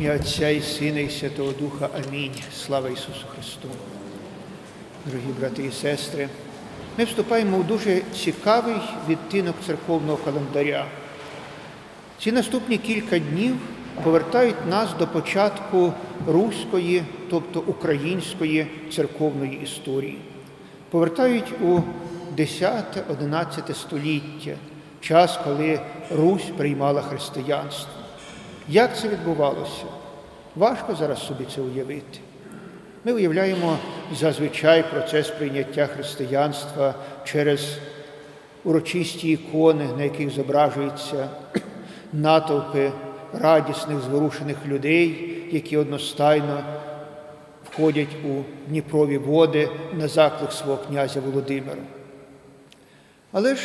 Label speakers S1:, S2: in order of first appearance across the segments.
S1: Отця і Сина, і Святого Духа. Амінь. Слава Ісусу Христу. Дорогі брати і сестри, ми вступаємо у дуже цікавий відтинок церковного календаря. Ці наступні кілька днів повертають нас до початку руської, тобто української церковної історії. Повертають у 10-11 століття, час, коли Русь приймала християнство. Як це відбувалося? Важко зараз собі це уявити. Ми уявляємо зазвичай процес прийняття християнства через урочисті ікони, на яких зображуються натовпи радісних, зворушених людей, які одностайно входять у Дніпрові води на заклик свого князя Володимира. Але ж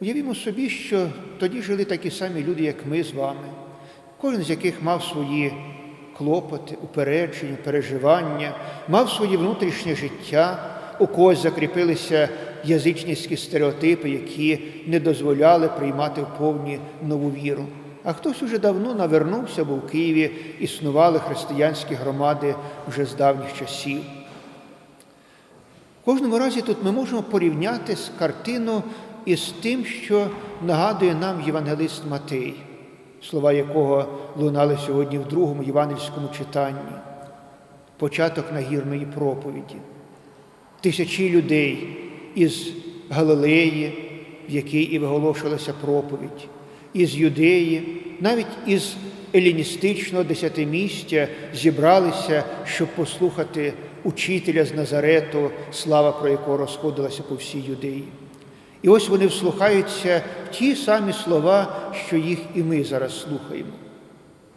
S1: уявімо собі, що тоді жили такі самі люди, як ми з вами, кожен з яких мав свої клопоти, упередження, переживання, мав своє внутрішнє життя, у когось закріпилися язичницькі стереотипи, які не дозволяли приймати в повні нову віру. А хтось уже давно навернувся, бо в Києві існували християнські громади вже з давніх часів. В кожному разі тут ми можемо порівняти з картину із тим, що нагадує нам євангелист Матей, слова якого лунали сьогодні в другому євангельському читанні, початок нагірної проповіді. Тисячі людей із Галилеї, в якій і виголошувалася проповідь, із Юдеї, навіть із еліністичного десятимістя зібралися, щоб послухати учителя з Назарету, слава про якого розходилася по всій юдеї. І ось вони вслухаються в ті самі слова, що їх і ми зараз слухаємо.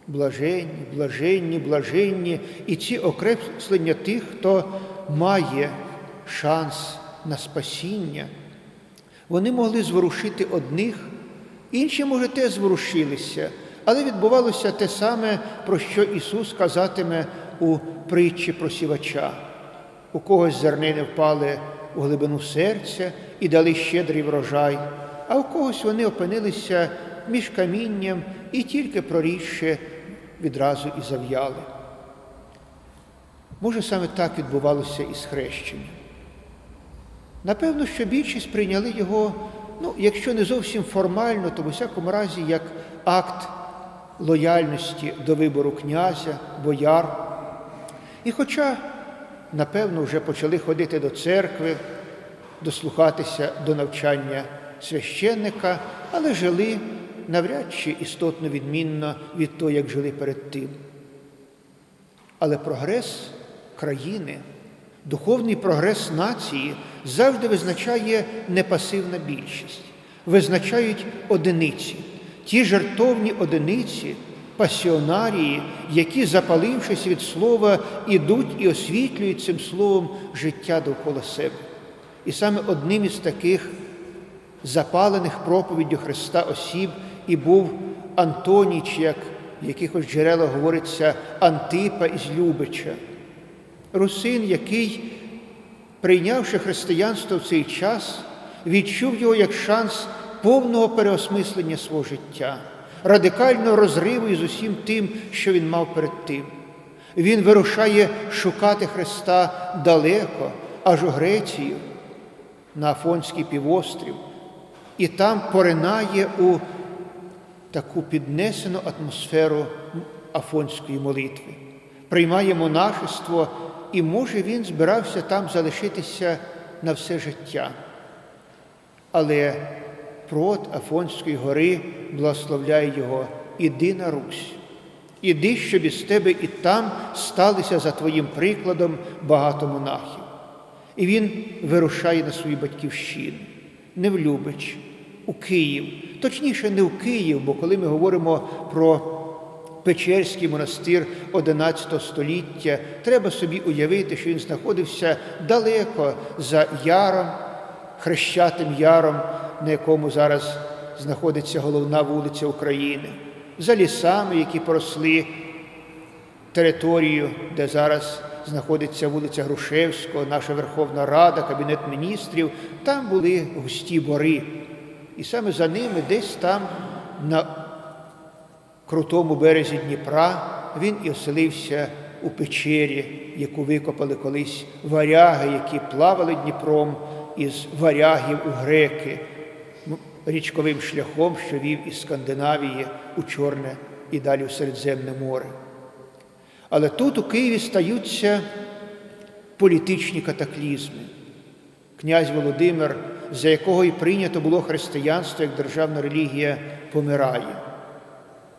S1: Блаженні, блаженні, блаженні, і ці окреслення тих, хто має шанс на спасіння, вони могли зворушити одних, інші, може, теж зворушилися, але відбувалося те саме, про що Ісус казатиме у притчі про сівача. У когось зернини впали у глибину серця і дали щедрий врожай, а у когось вони опинилися між камінням і тільки прорісше відразу і зав'яли. Може, саме так відбувалося і з хрещенням. Напевно, що більшість прийняли його, ну, якщо не зовсім формально, то в усякому разі як акт лояльності до вибору князя, бояр. І хоча, напевно, вже почали ходити до церкви, дослухатися до навчання священника, але жили навряд чи істотно відмінно від того, як жили перед тим. Але прогрес країни, духовний прогрес нації завжди визначає не пасивна більшість, визначають одиниці, ті жертовні одиниці, пасіонарії, які, запалившись від слова, ідуть і освітлюють цим словом життя довкола себе. І саме одним із таких запалених проповіддю Христа осіб і був Антоній, чи як в якихось джерелах говориться Антипа із Любича, русин, який, прийнявши християнство в цей час, відчув його як шанс повного переосмислення свого життя, радикального розриву із усім тим, що він мав перед тим. Він вирушає шукати Христа далеко, аж у Грецію, на Афонський півострів, і там поринає у таку піднесену атмосферу афонської молитви, приймає монашество, і, може, він збирався там залишитися на все життя. Але прот Афонської гори благословляє його, іди на Русь, іди, щоб із тебе і там сталися за твоїм прикладом багато монахів. І він вирушає на свою батьківщину, не в Любич, у Київ. Точніше, не в Київ, бо коли ми говоримо про Печерський монастир XI століття, треба собі уявити, що він знаходився далеко за яром, хрещатим яром, на якому зараз знаходиться головна вулиця України, за лісами, які поросли територію, де зараз знаходиться вулиця Грушевського, наша Верховна Рада, Кабінет міністрів, там були густі бори. І саме за ними десь там, на крутому березі Дніпра, він і оселився у печері, яку викопали колись варяги, які плавали Дніпром із варягів у греки, річковим шляхом, що вів із Скандинавії у Чорне і далі у Середземне море. Але тут у Києві стаються політичні катаклізми. Князь Володимир, за якого і прийнято було християнство як державна релігія, помирає,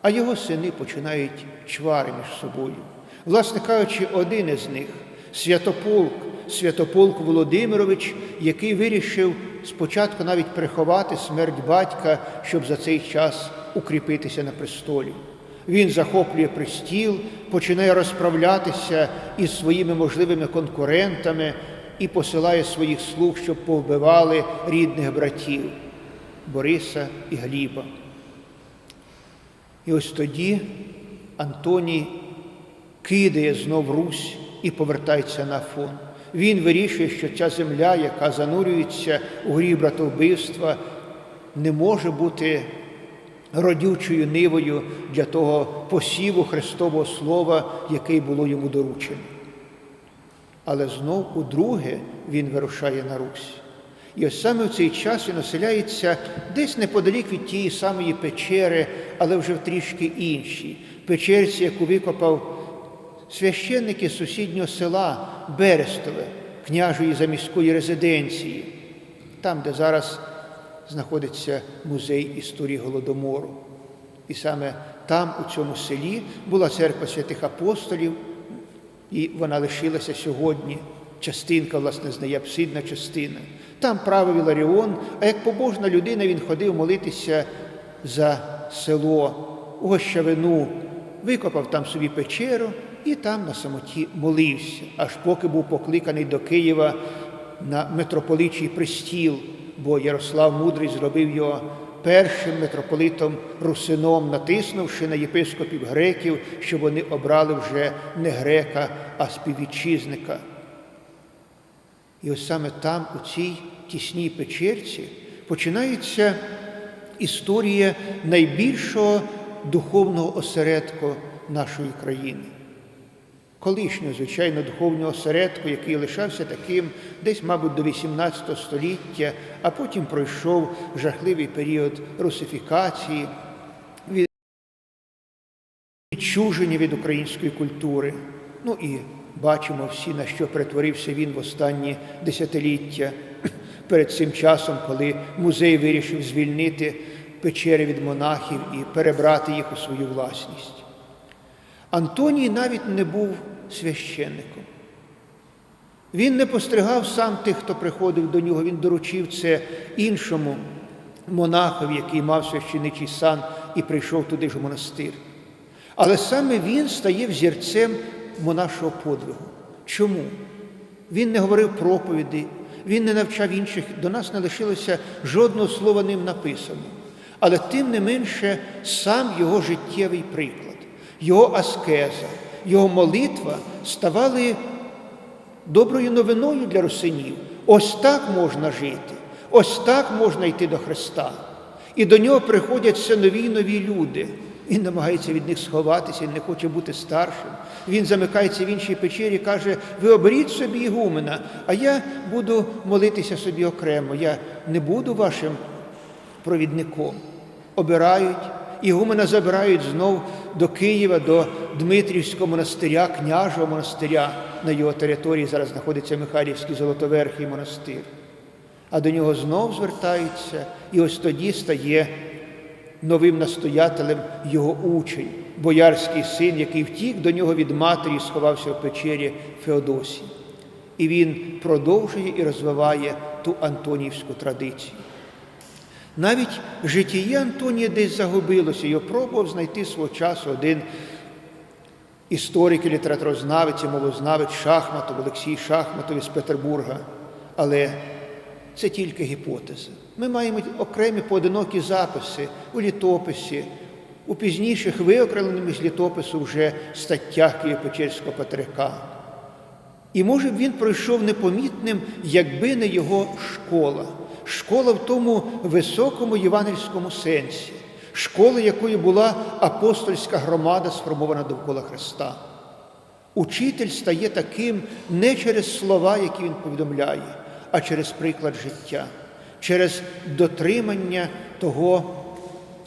S1: а його сини починають чвари між собою. Власне кажучи, один із них Святополк, Святополк Володимирович, який вирішив спочатку навіть приховати смерть батька, щоб за цей час укріпитися на престолі. Він захоплює престіл, починає розправлятися із своїми можливими конкурентами і посилає своїх слуг, щоб повбивали рідних братів Бориса і Гліба. І ось тоді Антоній кидає знов Русь і повертається на Афон. Він вирішує, що ця земля, яка занурюється у грі братовбивства, не може бути родючою нивою для того посіву Христового Слова, який було йому доручено. Але знов удруге він вирушає на Русь. І ось саме в цей час він оселяється десь неподалік від тієї самої печери, але вже в трішки іншій. Печерці, яку викопав священники сусіднього села Берестове, княжої заміської резиденції, там, де зараз знаходиться музей історії Голодомору. І саме там, у цьому селі, була церква святих апостолів, і вона лишилася сьогодні. Частинка, власне, з неї апсидна частина. Там правив Іларіон, а як побожна людина він ходив молитися за село, Гощавину, викопав там собі печеру і там на самоті молився, аж поки був покликаний до Києва на митрополичий престіл, бо Ярослав Мудрий зробив його першим митрополитом русином, натиснувши на єпископів греків, щоб вони обрали вже не грека, а співвітчизника. І ось саме там, у цій тісній печерці, починається історія найбільшого духовного осередку нашої країни. Колишнього, звичайно, духовного осередку, який лишався таким десь, мабуть, до XVIII століття, а потім пройшов жахливий період русифікації, від- відчуження від української культури. Ну і бачимо всі, на що перетворився він в останні десятиліття перед цим часом, коли музей вирішив звільнити печери від монахів і перебрати їх у свою власність. Антоній навіть не був священником. Він не постригав сам тих, хто приходив до нього, він доручив це іншому монахові, який мав священичий сан і прийшов туди ж у монастир. Але саме він стає взірцем монашого подвигу. Чому? Він не говорив проповіді, він не навчав інших, до нас не лишилося жодного слова ним написано. Але тим не менше сам його життєвий приклад, його аскеза, його молитва ставали доброю новиною для русинів. Ось так можна жити, ось так можна йти до Христа. І до нього приходять все нові й нові люди. Він намагається від них сховатися, він не хоче бути старшим. Він замикається в іншій печері і каже: ви оберіть собі ігумена, а я буду молитися собі окремо. Я не буду вашим провідником. Обирають, ігумена забирають знов до Києва, до Дмитрівського монастиря, княжого монастиря. На його території зараз знаходиться Михайлівський Золотоверхий монастир. А до нього знов звертаються, і ось тоді стає новим настоятелем його учень, боярський син, який втік до нього від матері сховався в печері Феодосії. І він продовжує і розвиває ту Антонівську традицію. Навіть житіє Антонія десь загубилося, його пробував знайти свого часу один історик і літературознавець, і мовознавець Шахматов, Олексій Шахматов із Петербурга. Але це тільки гіпотеза. Ми маємо окремі поодинокі записи у літописі, у пізніших виокремлених з літопису вже статтях Києво-Печерського патріарха. І може б він пройшов непомітним, якби не його школа. Школа в тому високому євангельському сенсі. школи, якою була апостольська громада, сформована довкола Христа. Учитель стає таким не через слова, які він повідомляє, а через приклад життя, через дотримання того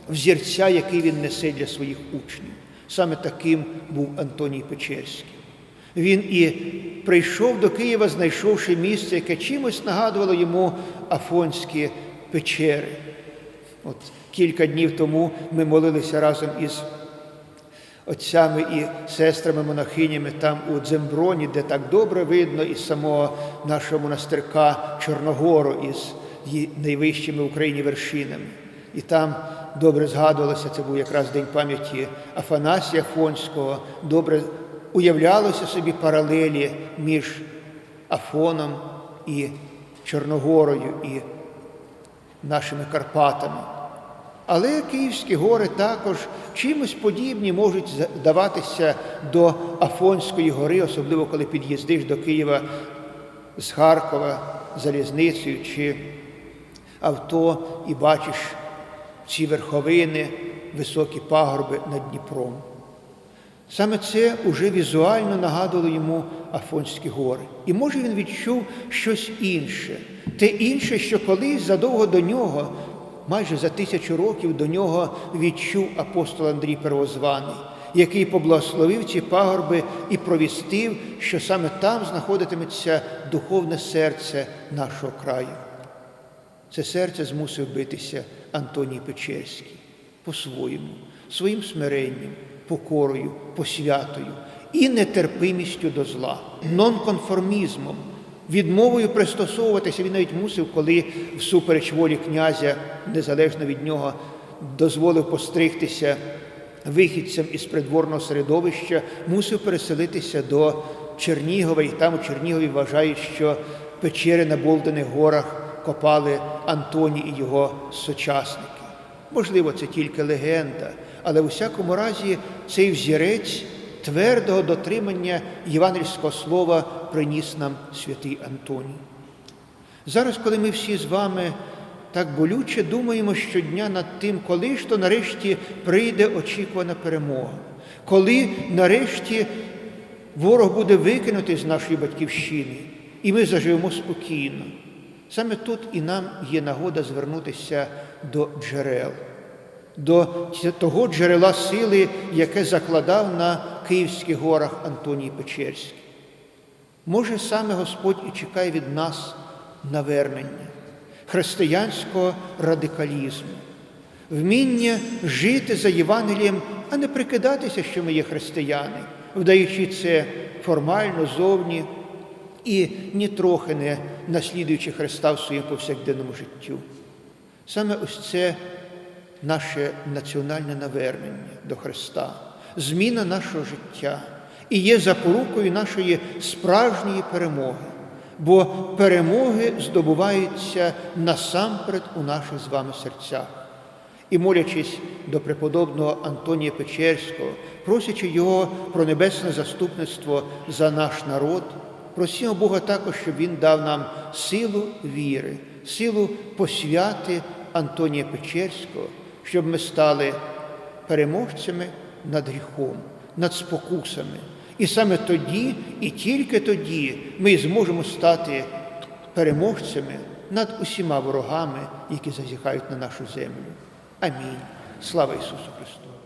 S1: взірця, який він несе для своїх учнів. Саме таким був Антоній Печерський. Він і прийшов до Києва, знайшовши місце, яке чимось нагадувало йому Афонські печери. От кілька днів тому ми молилися разом із отцями і сестрами-монахинями там у Дземброні, де так добре видно із самого нашого монастирка Чорногору із її найвищими в Україні вершинами. І там добре згадувалося, це був якраз день пам'яті Афанасія Афонського, добре уявлялося собі паралелі між Афоном і Чорногорою і нашими Карпатами. Але Київські гори також чимось подібні можуть здаватися до Афонської гори, особливо коли під'їздиш до Києва з Харкова залізницею чи авто і бачиш ці верховини, високі пагорби над Дніпром. Саме це уже візуально нагадувало йому Афонські гори. І може він відчув щось інше, те інше, що колись задовго до нього, майже за тисячу років до нього відчув апостол Андрій Первозваний, який поблагословив ці пагорби і провістив, що саме там знаходитиметься духовне серце нашого краю. Це серце змусив битися Антоній Печерський по-своєму, своїм смиренням, покорою, посвятою і нетерпимістю до зла, нонконформізмом, відмовою пристосовуватися. Він навіть мусив, коли всупереч волі князя, незалежно від нього, дозволив постригтися вихідцям із придворного середовища, мусив переселитися до Чернігова, і там у Чернігові вважають, що печери на Болдених горах копали Антоній і його сучасники. Можливо, це тільки легенда, але у всякому разі цей взірець твердого дотримання євангельського слова приніс нам святий Антоній. Зараз, коли ми всі з вами так болюче думаємо щодня над тим, коли ж то нарешті прийде очікувана перемога, коли нарешті ворог буде викинутий з нашої батьківщини, і ми заживемо спокійно. Саме тут і нам є нагода звернутися до джерел, до того джерела сили, яке закладав на Київських горах Антоній Печерський. Може, саме Господь і чекає від нас навернення, християнського радикалізму, вміння жити за Євангелієм, а не прикидатися, що ми є християни, вдаючи це формально зовні і нітрохи не наслідуючи Христа в своєму повсякденному життю. Саме ось це наше національне навернення до Христа, зміна нашого життя і є запорукою нашої справжньої перемоги, бо перемоги здобуваються насамперед у наших з вами серцях. І молячись до преподобного Антонія Печерського, просячи його про небесне заступництво за наш народ. Просімо Бога також, щоб Він дав нам силу віри, силу посвяти Антонія Печерського, щоб ми стали переможцями над гріхом, над спокусами. І саме тоді, і тільки тоді ми зможемо стати переможцями над усіма ворогами, які зазіхають на нашу землю. Амінь. Слава Ісусу Христу!